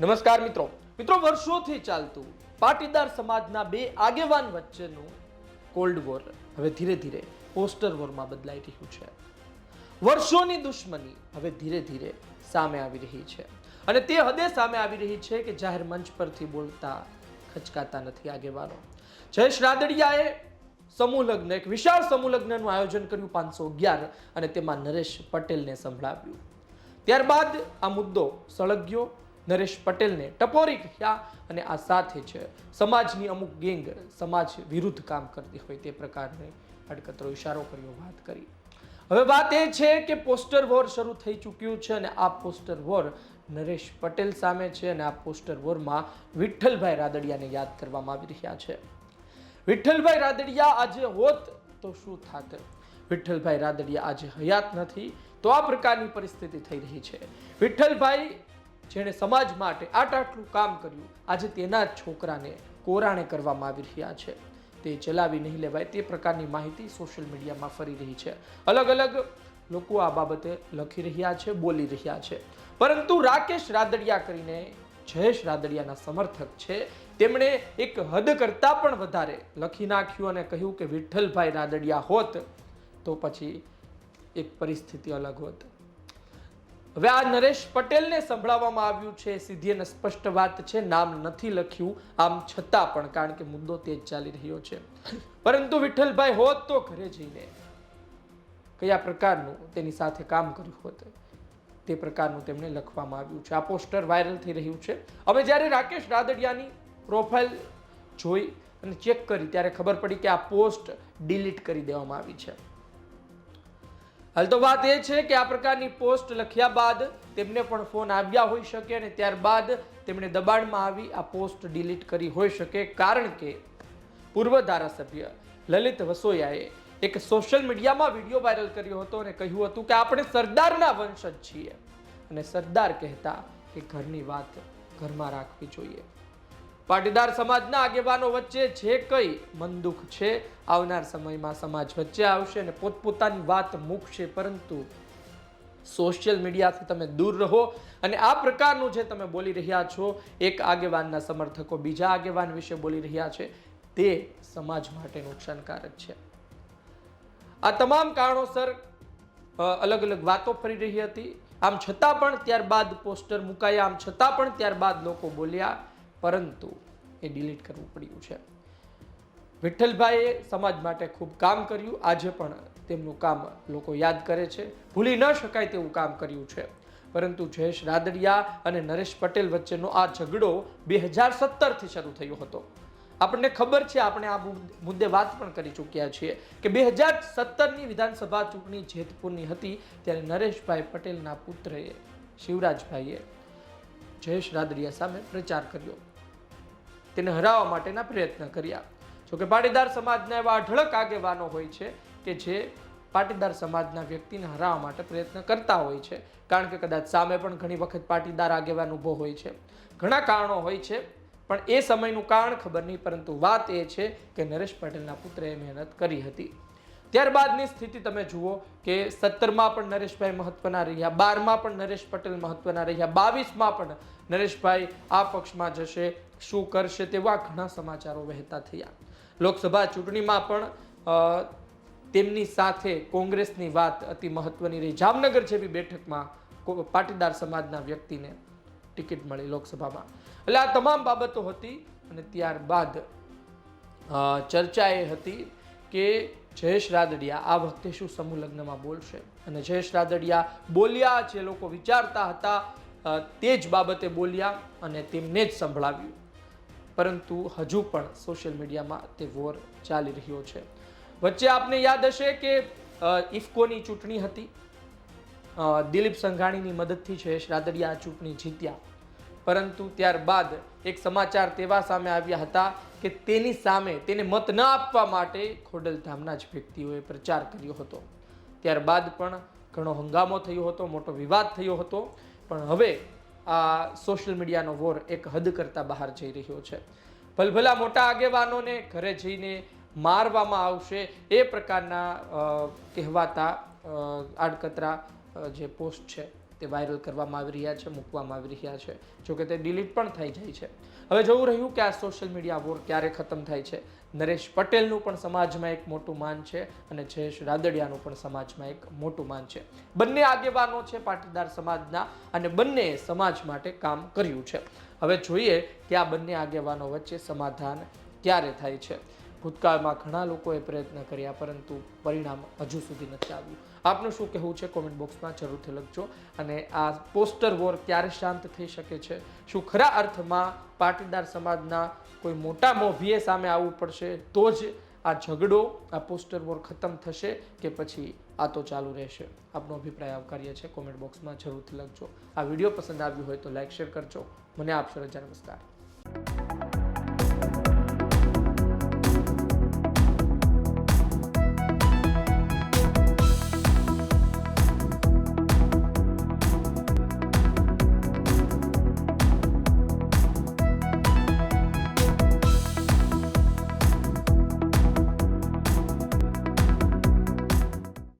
નમસ્કાર મિત્રો. મિત્રો, વર્ષોથી ચાલતું પાટીદાર સમાજના બે આગેવાન વચ્ચેનું કોલ્ડ વોર હવે ધીરે ધીરે પોસ્ટર વોરમાં બદલાઈ રહ્યું છે. વર્ષોની દુશ્મની હવે ધીરે ધીરે સામે આવી રહી છે. અને તે હદે સામે આવી રહી છે કે જાહેર મંચ પરથી બોલતા ખચકાતા નથી આગેવાનો. જયેશ રાદડિયાએ સમૂહ લગ્ન, એક વિશાળ સમૂહ લગ્નનું આયોજન કર્યું પાંચસો અગિયાર અને તેમાં નરેશ પટેલને સંભળાવ્યું. ત્યારબાદ આ મુદ્દો સળગ્યો. નરેશ પટેલને ટપોરી કહ્યા અને આ સાથે જ સમાજની અમુક ગેંગ સમાજ વિરુદ્ધ કામ કરતી હોય તે પ્રકારની અડકતરો ઇશારો કર્યો વાત કરી. હવે વાત એ છે કે પોસ્ટર વોર શરૂ થઈ ચૂક્યું છે અને આ પોસ્ટર વોર નરેશ પટેલ સામે છે અને આ પોસ્ટર વોરમાં વિઠ્ઠલભાઈ રાદડિયાને યાદ કરવામાં આવી રહ્યા છે. વિઠ્ઠલભાઈ રાદડિયા આજે હોત તો શું થાત? વિઠ્ઠલભાઈ રાદડિયા આજે હયાત નથી તો આ પ્રકારની પરિસ્થિતિ થઈ રહી છે. વિઠ્ઠલભાઈ જેણે સમાજ માટે આટ આટલું કામ કર્યું, આજે તેના જ છોકરાને કોરાણે કરવામાં આવી રહ્યા છે. તે ચલાવી નહીં લેવાય તે પ્રકારની માહિતી સોશિયલ મીડિયામાં ફરી રહી છે. અલગ અલગ લોકો આ બાબતે લખી રહ્યા છે, બોલી રહ્યા છે. પરંતુ રાકેશ રાદડિયા કરીને જયેશ રાદડિયાના સમર્થક છે. તેમણે એક હદ કરતાં પણ વધારે લખી નાખ્યું અને કહ્યું કે વિઠ્ઠલભાઈ રાદડિયા હોત તો પછી એક પરિસ્થિતિ અલગ હોત. હવે આ નરેશ પટેલને સંભળાવવામાં આવ્યું છે. સીધી અને સ્પષ્ટ વાત છે, નામ નથી લખ્યું, આમ છતાં પણ કારણ કે મુદ્દો તે જ ચાલી રહ્યો છે. પરંતુ વિઠ્ઠલભાઈ હોત તો ઘરે જઈને કયા પ્રકારનું તેની સાથે કામ કર્યું હોત? તે પ્રકારનું તેમને લખવામાં આવ્યું છે. આ પોસ્ટર વાયરલ થઈ રહ્યું છે. હવે જ્યારે રાકેશ રાદડિયાની પ્રોફાઇલ જોઈ અને ચેક કરી, ત્યારે ખબર પડી કે આ પોસ્ટ ડિલીટ કરી દેવામાં આવી છે. હાલ તો વાત એ છે કે આ પ્રકારની પોસ્ટ લખ્યા બાદ તેમને પણ ફોન આવ્યા હોઈ શકે અને ત્યારબાદ તેમણે દબાણમાં આવી આ પોસ્ટ ડિલીટ કરી હોઈ શકે કારણ કે પૂર્વ ધારાસભ્ય લલિત વસોયાએ એક સોશિયલ મીડિયામાં વીડિયો વાયરલ કર્યો હતો અને કહ્યું હતું કે આપણે સરદારના વંશજ છીએ અને સરદાર કહેતા કે ઘરની વાત ઘરમાં રાખવી જોઈએ. પાટીદાર સમાજના આગેવાનો વચ્ચે જે કંઈ મન દુઃખ છે, આવનાર સમયમાં સમાજ વચ્ચે આવશે અને પોતપોતાની વાત મૂકશે. પરંતુ સોશિયલ મીડિયાથી તમે દૂર રહો અને આ પ્રકારનું જે તમે બોલી રહ્યા છો, એક આગેવાનના સમર્થકો બીજા આગેવાન વિશે બોલી રહ્યા છે, તે સમાજ માટે નુકસાનકારક છે. આ તમામ કારણોસર અલગ અલગ વાતો ફરી રહી હતી. આમ છતાં પણ ત્યારબાદ પોસ્ટર મુકાયા, આમ છતાં પણ ત્યારબાદ લોકો બોલ્યા. પરંતુ એ ડિલીટ કરવું પડ્યું છે. વિઠ્ઠલભાઈએ સમાજ માટે ખૂબ કામ કર્યું. આજે પણ તેમનું કામ લોકો યાદ કરે છે. ભૂલી ન શકાય તેવું કામ કર્યું છે. પરંતુ જયેશ રાદડિયા અને નરેશ પટેલ વચ્ચેનો આ ઝઘડો બે હજાર સત્તરથી શરૂ થયો હતો. આપણને ખબર છે, આપણે આ મુદ્દ- વાત પણ કરી ચૂક્યા છીએ કે બે હજાર સત્તરની વિધાનસભા ચૂંટણી જેતપુરની હતી, ત્યારે નરેશભાઈ પટેલના પુત્રએ, શિવરાજભાઈએ જયેશ રાદડિયા સામે પ્રચાર કર્યો. તેને હરાવવા માટેના પ્રયત્ન કર્યા. જોકે પાટીદાર સમાજના એવા અઢળક આગેવાનો હોય છે કે જે પાટીદાર સમાજના વ્યક્તિને હરાવવા માટે પ્રયત્ન કરતા હોય છે. કારણ કે કદાચ સામે પણ ઘણી વખત પાટીદાર આગેવાન ઊભો હોય છે. ઘણા કારણો હોય છે, પણ એ સમયનું કારણ ખબર નહીં, પરંતુ વાત એ છે કે નરેશ પટેલના પુત્રએ મહેનત કરી હતી. ત્યારબાદની સ્થિતિ તમે જુઓ કે સત્તરમાં પણ નરેશભાઈ મહત્વના રહ્યા, બારમાં પણ નરેશ પટેલ મહત્વના રહ્યા, બાવીસમાં પણ નરેશભાઈ આ પક્ષમાં જશે. શું કરશે તેવા ઘણા સમાચારો વહેતા થયા. લોકસભા ચૂંટણીમાં પણ તેમની સાથે કોંગ્રેસની વાત અતિ મહત્વની રહી. જામનગર જેવી બેઠકમાં પાટીદાર સમાજના વ્યક્તિને ટિકિટ મળી લોકસભામાં. એટલે આ તમામ બાબતો હતી અને ત્યારબાદ ચર્ચા એ હતી. કે જયેશ રાદડિયા આ વખતે શું સમૂહ લગ્નમાં બોલશે? અને જયેશ રાદડિયા બોલ્યા જે લોકો વિચારતા હતા તે જ બાબતે બોલ્યા અને તેમને જ સંભળાવ્યું. પરંતુ હજુ પણ સોશિયલ મીડિયામાં તે વોર ચાલી રહ્યો છે. વચ્ચે આપને યાદ હશે કે ઇફકોની ચૂંટણી હતી. દિલીપ સંઘાણીની મદદથી જયેશ રાદડિયા આ ચૂંટણી જીત્યા. પરંતુ ત્યારબાદ એક સમાચાર તેવા સામે આવ્યા હતા કે તેની સામે તેને મત ન આપવા માટે ખોડલધામના જ વ્યક્તિઓએ પ્રચાર કર્યો હતો. ત્યારબાદ પણ ઘણો હંગામો થયો હતો, મોટો વિવાદ થયો હતો. પણ હવે આ સોશિયલ મીડિયાનો વોર એક હદ કરતાં બહાર જઈ રહ્યો છે. ભલભલા મોટા આગેવાનોને ઘરે જઈને મારવામાં આવશે એ પ્રકારના કહેવાતા આડકતરા જે પોસ્ટ છે તે વાયરલ કરવામાં આવી રહ્યા છે, મૂકવામાં આવી રહ્યા છે જોકે તે ડિલીટ પણ થઈ જાય છે. હવે જોવું રહ્યું કે આ સોશિયલ મીડિયા વોર ક્યારે ખતમ થાય છે? નરેશ પટેલનું પણ સમાજમાં એક મોટું માન છે અને જયેશ રાદડિયાનું પણ સમાજમાં એક મોટું માન છે. બંને આગેવાનો છે પાટીદાર સમાજના અને બંનેએ સમાજ માટે કામ કર્યું છે. હવે જોઈએ કે આ બંને આગેવાનો વચ્ચે સમાધાન ક્યારે થાય છે? ભૂતકાળમાં ઘણા લોકોએ પ્રયત્ન કર્યા, પરંતુ પરિણામ હજુ સુધી નથી આવ્યું. આપનું શું કહેવું છે? કોમેન્ટ બોક્સમાં જરૂરથી લખજો. અને આ પોસ્ટર વોર ક્યારે શાંત થઈ શકે છે? શું ખરા અર્થમાં પાટીદાર સમાજના કોઈ મોટા મોભીએ સામે આવવું પડશે? તો જ આ ઝઘડો, આ પોસ્ટર વોર ખતમ થશે કે પછી આ તો ચાલુ રહેશે? આપનો અભિપ્રાય આવકાર્ય છે કોમેન્ટ બોક્સમાં જરૂરથી લખજો. આ વીડિયો પસંદ આવ્યો હોય તો લાઈક, શેર કરજો. મને આપશો રજા નમસ્કાર.